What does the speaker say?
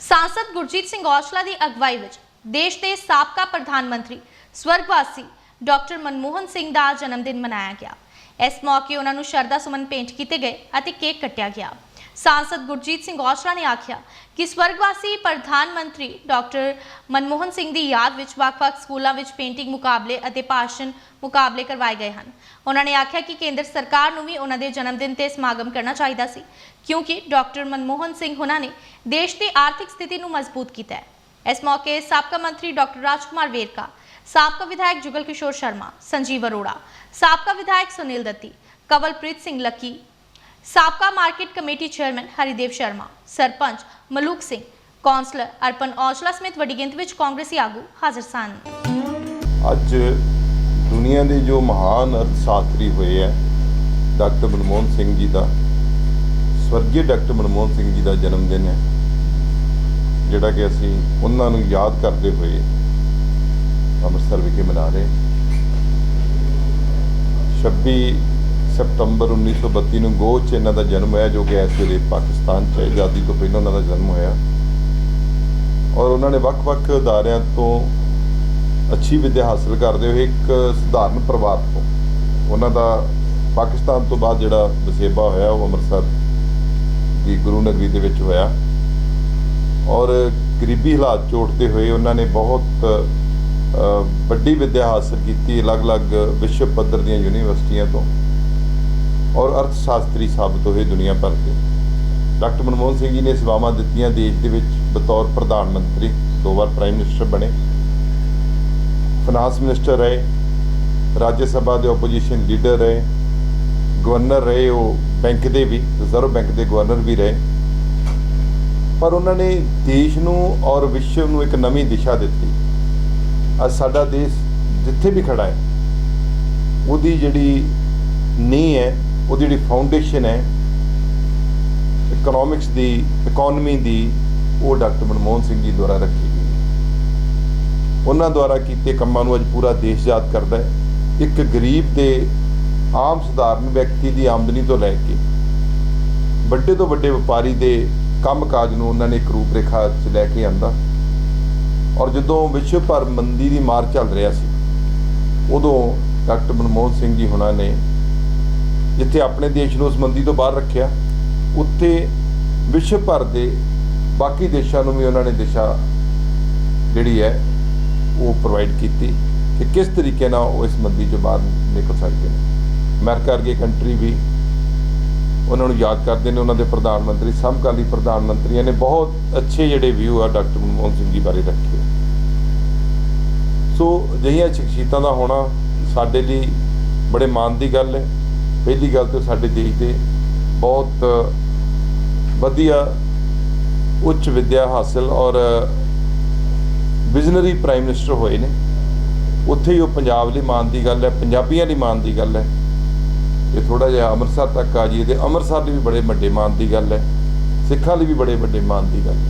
ਸਾਂਸਦ ਗੁਰਜੀਤ ਸਿੰਘ ਔਜਲਾ ਦੀ ਅਗਵਾਈ ਵਿੱਚ ਦੇਸ਼ ਦੇ ਸਾਬਕਾ ਪ੍ਰਧਾਨ ਮੰਤਰੀ ਸਵਰਗਵਾਸੀ ਡਾਕਟਰ ਮਨਮੋਹਨ ਸਿੰਘ ਦਾ ਜਨਮ ਦਿਨ ਮਨਾਇਆ ਗਿਆ ਇਸ ਮੌਕੇ ਉਹਨਾਂ ਨੂੰ ਸ਼ਰਧਾ ਸੁਮਨ ਭੇਂਟ ਕੀਤੇ ਗਏ ਅਤੇ ਕੇਕ ਕੱਟਿਆ ਗਿਆ ਸਾਂਸਦ ਗੁਰਜੀਤ ਸਿੰਘ ਔਸਰਾ ਨੇ ਆਖਿਆ ਕਿ ਸਵਰਗਵਾਸੀ ਪ੍ਰਧਾਨ ਮੰਤਰੀ ਡਾਕਟਰ ਮਨਮੋਹਨ ਸਿੰਘ ਦੀ ਯਾਦ ਵਿੱਚ ਵੱਖ-ਵੱਖ ਸਕੂਲਾਂ ਵਿੱਚ ਪੇਂਟਿੰਗ ਮੁਕਾਬਲੇ ਅਤੇ ਭਾਸ਼ਣ ਮੁਕਾਬਲੇ ਕਰਵਾਏ ਗਏ ਹਨ ਉਹਨਾਂ ਨੇ ਆਖਿਆ ਕਿ ਕੇਂਦਰ ਸਰਕਾਰ ਨੂੰ ਵੀ ਉਹਨਾਂ ਦੇ ਜਨਮ ਦਿਨ ਤੇ ਸਮਾਗਮ ਕਰਨਾ ਚਾਹੀਦਾ ਸੀ ਕਿਉਂਕਿ ਡਾਕਟਰ ਮਨਮੋਹਨ ਸਿੰਘ ਉਹਨਾਂ ਨੇ ਦੇਸ਼ ਦੀ ਆਰਥਿਕ ਸਥਿਤੀ ਨੂੰ ਮਜ਼ਬੂਤ ਕੀਤਾ ਹੈ ਇਸ ਮੌਕੇ ਸਾਬਕਾ ਮੰਤਰੀ ਡਾਕਟਰ ਰਾਜਕੁਮਾਰ ਵੇਰਕਾ ਸਾਬਕਾ ਵਿਧਾਇਕ ਜੁਗਲ ਕਿਸ਼ੋਰ ਸ਼ਰਮਾ ਸੰਜੀਵ ਅਰੋੜਾ ਸਾਬਕਾ ਵਿਧਾਇਕ ਸੁਨੀਲ ਦੱਤੀ ਕਵਲਪ੍ਰੀਤ ਸਿੰਘ ਲੱਕੀ ਸਾਬਕਾ market committee chairman Haridev Sharma, sarpanch Malook Singh, councillor Arpan Aujla ਸਮੇਤ ਵੱਡੀ ਗਿਣਤੀ ਵਿੱਚ ਕਾਂਗਰਸੀ ਆਗੂ ਹਾਜ਼ਰ ਸਨ। ਅੱਜ ਦੁਨੀਆ ਦੇ ਜੋ ਮਹਾਨ ਅਰਥਸ਼ਾਸਤਰੀ ਹੋਏ ਹੈ, ਡਾਕਟਰ ਮਨਮੋਹਨ ਸਿੰਘ ਜੀ ਦਾ, ਸਵਰਗੀ ਡਾਕਟਰ ਮਨਮੋਹਨ ਸਿੰਘ ਜੀ ਦਾ ਜਨਮ ਦਿਨ ਹੈ, ਜਿਹੜਾ ਕਿ ਅਸੀਂ ਉਹਨਾਂ ਨੂੰ ਯਾਦ ਕਰਦੇ ਹੋਏ ਅੰਮ੍ਰਿਤਸਰ ਵਿਖੇ ਮਨਾ ਰਹੇ 26 ਸਤੰਬਰ 1932 ਨੂੰ ਗੋਹ 'ਚ ਇਹਨਾਂ ਦਾ ਜਨਮ ਹੋਇਆ, ਜੋ ਕਿ ਇਸ ਵੇਲੇ ਪਾਕਿਸਤਾਨ 'ਚ ਆਜ਼ਾਦੀ ਤੋਂ ਪਹਿਲਾਂ ਉਹਨਾਂ ਦਾ ਜਨਮ ਹੋਇਆ। ਔਰ ਉਹਨਾਂ ਨੇ ਵੱਖ-ਵੱਖ ਅਦਾਰਿਆਂ ਤੋਂ ਅੱਛੀ ਵਿੱਦਿਆ ਹਾਸਲ ਕਰਦੇ ਹੋਏ ਇੱਕ ਸਧਾਰਨ ਪਰਿਵਾਰ ਤੋਂ ਉਹਨਾਂ ਦਾ ਪਾਕਿਸਤਾਨ ਤੋਂ ਬਾਅਦ ਜਿਹੜਾ ਵਸੇਬਾ ਹੋਇਆ, ਉਹ ਅੰਮ੍ਰਿਤਸਰ ਦੀ ਗੁਰੂ ਨਗਰੀ ਦੇ ਵਿੱਚ ਹੋਇਆ। ਔਰ ਗਰੀਬੀ ਹਾਲਾਤ ਚੋਟਦੇ ਹੋਏ ਉਹਨਾਂ ਨੇ ਬਹੁਤ ਵੱਡੀ ਵਿੱਦਿਆ ਹਾਸਲ ਕੀਤੀ ਅਲੱਗ-ਅਲੱਗ ਵਿਸ਼ਵ ਪੱਧਰ ਦੀਆਂ ਯੂਨੀਵਰਸਿਟੀਆਂ ਤੋਂ। ਔਰ ਅਰਥ ਸ਼ਾਸਤਰੀ ਸਾਬਤ ਹੋਏ ਦੁਨੀਆ ਭਰ ਦੇ। ਡਾਕਟਰ ਮਨਮੋਹਨ ਸਿੰਘ ਜੀ ਨੇ ਸੇਵਾਵਾਂ ਦਿੱਤੀਆਂ ਦੇਸ਼ ਦੇ ਵਿੱਚ ਬਤੌਰ ਪ੍ਰਧਾਨ ਮੰਤਰੀ, ਦੋ ਵਾਰ ਪ੍ਰਾਈਮ ਮਿਨਿਸਟਰ ਬਣੇ। ਫਾਈਨਾਂਸ ਮਿਨਿਸਟਰ ਰਹੇ, ਰਾਜ ਸਭਾ ਦੇ ਆਪੋਜੀਸ਼ਨ ਲੀਡਰ ਰਹੇ, ਗਵਰਨਰ ਰਹੇ, ਉਹ ਬੈਂਕ ਦੇ ਵੀ, ਰਿਜ਼ਰਵ ਬੈਂਕ ਦੇ ਗਵਰਨਰ ਵੀ ਰਹੇ। ਪਰ ਉਹਨਾਂ ਨੇ ਦੇਸ਼ ਨੂੰ ਔਰ ਵਿਸ਼ਵ ਨੂੰ ਇੱਕ ਨਵੀਂ ਦਿਸ਼ਾ ਦਿੱਤੀ। ਅੱਜ ਸਾਡਾ ਦੇਸ਼ ਜਿੱਥੇ ਵੀ ਖੜਾ ਹੈ, ਉਹਦੀ ਜਿਹੜੀ ਨੀਂਹ ਹੈ ਉਹਦੀ ਜਿਹੜੀ ਫਾਊਂਡੇਸ਼ਨ ਹੈ ਇਕਨੋਮਿਕਸ ਦੀ ਇਕਨੋਮੀ ਦੀ, ਉਹ ਡਾਕਟਰ ਮਨਮੋਹਨ ਸਿੰਘ ਜੀ ਦੁਆਰਾ ਰੱਖੀ ਗਈ ਉਹਨਾਂ ਦੁਆਰਾ ਕੀਤੇ ਕੰਮਾਂ ਨੂੰ ਅੱਜ ਪੂਰਾ ਦੇਸ਼ ਯਾਦ ਕਰਦਾ ਹੈ। ਇੱਕ ਗਰੀਬ ਦੇ ਆਮ ਸਧਾਰਨ ਵਿਅਕਤੀ ਦੀ ਆਮਦਨੀ ਤੋਂ ਲੈ ਕੇ ਵੱਡੇ ਤੋਂ ਵੱਡੇ ਵਪਾਰੀ ਦੇ ਕੰਮਕਾਜ ਨੂੰ ਉਹਨਾਂ ਨੇ ਇੱਕ ਰੂਪਰੇਖਾ 'ਚ ਲੈ ਕੇ ਆਂਦਾ। ਔਰ ਜਦੋਂ ਵਿਸ਼ਵ ਭਰ ਮੰਦੀ ਦੀ ਮਾਰ ਚੱਲ ਰਿਹਾ ਸੀ, ਉਦੋਂ ਡਾਕਟਰ ਮਨਮੋਹਨ ਸਿੰਘ ਜੀ ਹੁਣਾਂ ਨੇ ਜਿੱਥੇ ਆਪਣੇ ਦੇਸ਼ ਨੂੰ ਉਸ ਮੰਦੀ ਤੋਂ ਬਾਹਰ ਰੱਖਿਆ, ਉੱਥੇ ਵਿਸ਼ਵ ਭਰ ਦੇ ਬਾਕੀ ਦੇਸ਼ਾਂ ਨੂੰ ਵੀ ਉਹਨਾਂ ਨੇ ਦਿਸ਼ਾ ਜਿਹੜੀ ਹੈ, ਉਹ ਪ੍ਰੋਵਾਈਡ ਕੀਤੀ ਕਿ ਕਿਸ ਤਰੀਕੇ ਨਾਲ ਉਹ ਇਸ ਮੰਦੀ 'ਚੋਂ ਬਾਹਰ ਨਿਕਲ ਸਕਦੇ ਨੇ। ਅਮਰੀਕਾ ਵਰਗੀ ਕੰਟਰੀ ਵੀ ਉਹਨਾਂ ਨੂੰ ਯਾਦ ਕਰਦੇ ਨੇ, ਉਹਨਾਂ ਦੇ ਪ੍ਰਧਾਨ ਮੰਤਰੀ, ਸਮਕਾਲੀ ਪ੍ਰਧਾਨ ਮੰਤਰੀਆਂ ਨੇ ਬਹੁਤ ਅੱਛੇ ਜਿਹੜੇ ਵਿਊ ਆ ਡਾਕਟਰ ਮਨਮੋਹਨ ਸਿੰਘ ਜੀ ਬਾਰੇ ਰੱਖੇ ਸੋ ਅਜਿਹੀਆਂ ਸ਼ਖਸੀਅਤਾਂ ਦਾ ਹੋਣਾ ਸਾਡੇ ਲਈ ਬੜੇ ਮਾਣ ਦੀ ਗੱਲ ਹੈ। ਪਹਿਲੀ ਗੱਲ ਤਾਂ ਸਾਡੇ ਦੇਸ਼ ਦੇ ਬਹੁਤ ਵਧੀਆ ਉੱਚ ਵਿੱਦਿਆ ਹਾਸਲ ਔਰ ਵਿਜ਼ਨਰੀ ਪ੍ਰਾਈਮ ਮਿਨਿਸਟਰ ਹੋਏ ਨੇ। ਉੱਥੇ ਹੀ ਉਹ ਪੰਜਾਬ ਲਈ ਮਾਣ ਦੀ ਗੱਲ ਹੈ, ਪੰਜਾਬੀਆਂ ਲਈ ਮਾਣ ਦੀ ਗੱਲ ਹੈ। ਇਹ ਥੋੜਾ ਜਿਹਾ ਅੰਮ੍ਰਿਤਸਰ ਤੱਕ ਆ ਜੀ ਤੇ ਅੰਮ੍ਰਿਤਸਰ ਲਈ ਵੀ ਬੜੇ ਵੱਡੇ ਮਾਣ ਦੀ ਗੱਲ ਹੈ, ਸਿੱਖਾਂ ਲਈ ਵੀ ਬੜੇ ਵੱਡੇ ਮਾਣ ਦੀ ਗੱਲ ਹੈ।